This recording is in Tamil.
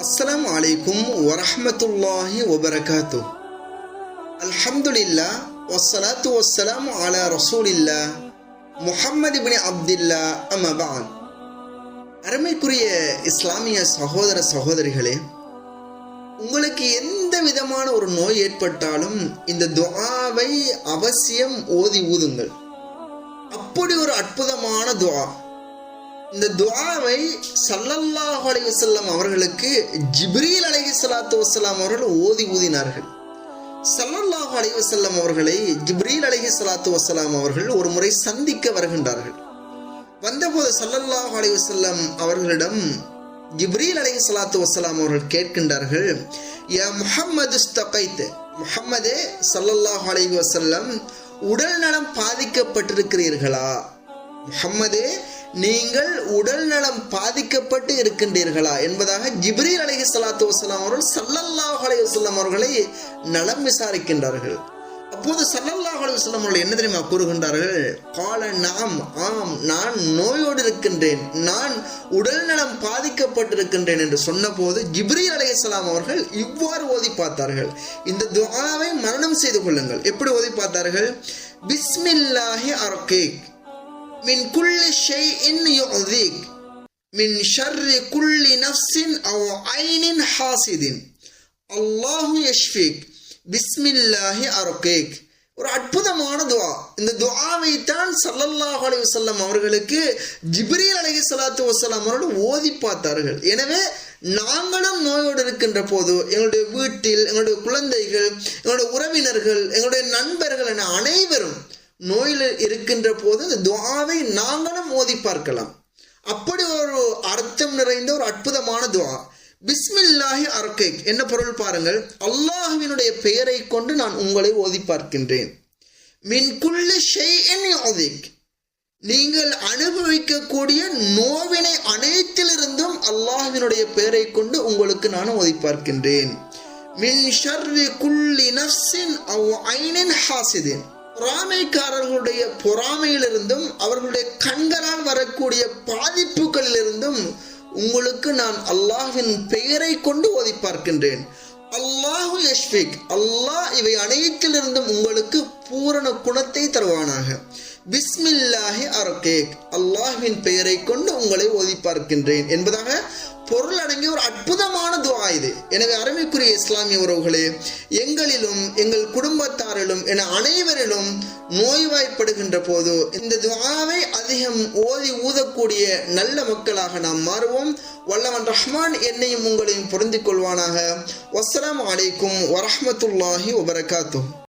அஸ்லாம் அலைக்கும் வரஹ்மத்துல்லாஹி வபரகாத்து அல்ஹம்துலில்லா வஸ்ஸலாத்து வஸ்ஸலாமு அலா ரசூலில்லா முஹம்மது பினி அப்துல்லா அமபான் அருமைக்குரிய இஸ்லாமிய சகோதர சகோதரிகளே உங்களுக்கு எந்த விதமான ஒரு நோய் ஏற்பட்டாலும் இந்த துவாவை அவசியம் ஓதி ஊதுங்கள். அப்படி ஒரு அற்புதமான துவா இந்த துவாவை சல்லல்லாஹு அலைஹி அவர்களுக்கு ஜிப்ரீல் அலைஹி சலாத்து வசலாம் அவர்கள் ஓதி ஊதினார்கள். சல்லல்லாஹு அலி வசல்லாம் அவர்களை ஜிப்ரீல் அலைஹி சலாத்து வசலாம் அவர்கள் ஒரு முறை சந்திக்க வருகின்றார்கள். வந்தபோது சல்லல்லாஹு அலி வஸல்லம் அவர்களிடம் ஜிப்ரீல் அலஹி சலாத்து வசலாம் அவர்கள் கேட்கின்றார்கள் யா முஹம்மது ஸ்தகைத் முஹம்மதே சல்லல்லாஹு அலி வசல்லம் உடல் நலம் பாதிக்கப்பட்டிருக்கிறீர்களா? முஹம்மதே நீங்கள் உடல் நலம் பாதிக்கப்பட்டு இருக்கின்றீர்களா? என்பதாக ஜிப்ரீல் அலஹி சலாத்து வசலாம் அவர்கள் சல்லல்லாஹ் அலைஹி வஸல்லம் அவர்களை நலம் விசாரிக்கின்றார்கள். அப்போது சல்லல்லாஹ் அலைஹி வஸல்லம் அவர்கள் என்ன தெரியுமா கூறுகின்றார்கள்? கால நாம் ஆம் நான் நோயோடு இருக்கின்றேன். நான் உடல் நலம் பாதிக்கப்பட்டிருக்கின்றேன் என்று சொன்னபோது ஜிப்ரீல் அலைஹிஸ்ஸலாம் அவர்கள் இவ்வாறு ஓதி பார்த்தார்கள். இந்த துவாவை மரணம் செய்து கொள்ளுங்கள். எப்படி ஓதி பார்த்தார்கள்? பிஸ்மில்லாஹி அர்கீக். من كل شيء يؤذيك من شر كل نفس أو عين حاسد الله يشفيك بسم الله أرقيك ஒரு அற்புதமான துவா இந்த துவாவை தான் சல்லல்லாஹு அலைஹி வஸல்லம் அவர்களுக்கு ஜிப்ரீல் அலைஹி ஸலாத்து வஸலாம் அவர்கள் ஓதி பார்த்தார்கள் எனவே நாங்களும் நோயோடு இருக்கின்ற போது எங்களுடைய வீட்டில் எங்களுடைய குழந்தைகள் எங்களுடைய உறவினர்கள் எங்களுடைய நண்பர்கள் என அனைவரும் நோயில் இருக்கின்ற போது அந்த துவாவை நாங்களும் ஓதி பார்க்கலாம். அப்படி ஒரு அர்த்தம் நிறைந்த ஒரு அற்புதமான துவா. பிஸ்மில்லாஹி அர்கைக். என்ன பொருள் பாருங்கள்? அல்லாஹுவினுடைய பெயரை கொண்டு நான் உங்களை ஓதி பார்க்கின்றேன். மின் குள்ளி ஷெய்என் நீங்கள் அனுபவிக்கக்கூடிய நோவினை அனைத்திலிருந்தும் அல்லாஹ்வினுடைய பெயரை கொண்டு உங்களுக்கு நான் ஓதி பார்க்கின்றேன். மின் ஷர்ரி குள்ளி நஃப்ஸின் அவ் ஐனின் ஹாசிதின் பொறாமைக்காரர்களுடைய பொறாமையிலிருந்தும் அவர்களுடைய கண்களால் வரக்கூடிய பாதிப்புகளிலிருந்தும் உங்களுக்கு நான் அல்லாஹின் பெயரை கொண்டு ஓதி பார்க்கின்றேன். அல்லாஹு யஷ்விக் அல்லாஹ் இவை அனைத்திலிருந்தும் உங்களுக்கு பூரண குணத்தை தருவானாக. பிஸ்மில்லாஹி அரகேக். அல்லாஹின் பெயரை கொண்டு உங்களை ஓதி பார்க்கின்றேன். என்பதாக பொருள் அடங்கிய ஒரு அற்புதமான துவா இது. எனவே அருமைக்குரிய இஸ்லாமிய உறவுகளே எங்களிலும் எங்கள் குடும்பத்தாரிலும் என அனைவரிலும் நோய்வாய்ப்படுகின்ற போது இந்த துவாவை அதிகம் ஓதி ஊதக்கூடிய நல்ல மக்களாக நாம் மாறுவோம். வல்லவன் ரஹ்மான் என்னையும் உங்களையும் பொருந்திக் கொள்வானாக. வசலாம் அலைக்கும் வரமத்துல்லாஹி வபரகாத்துஹ்.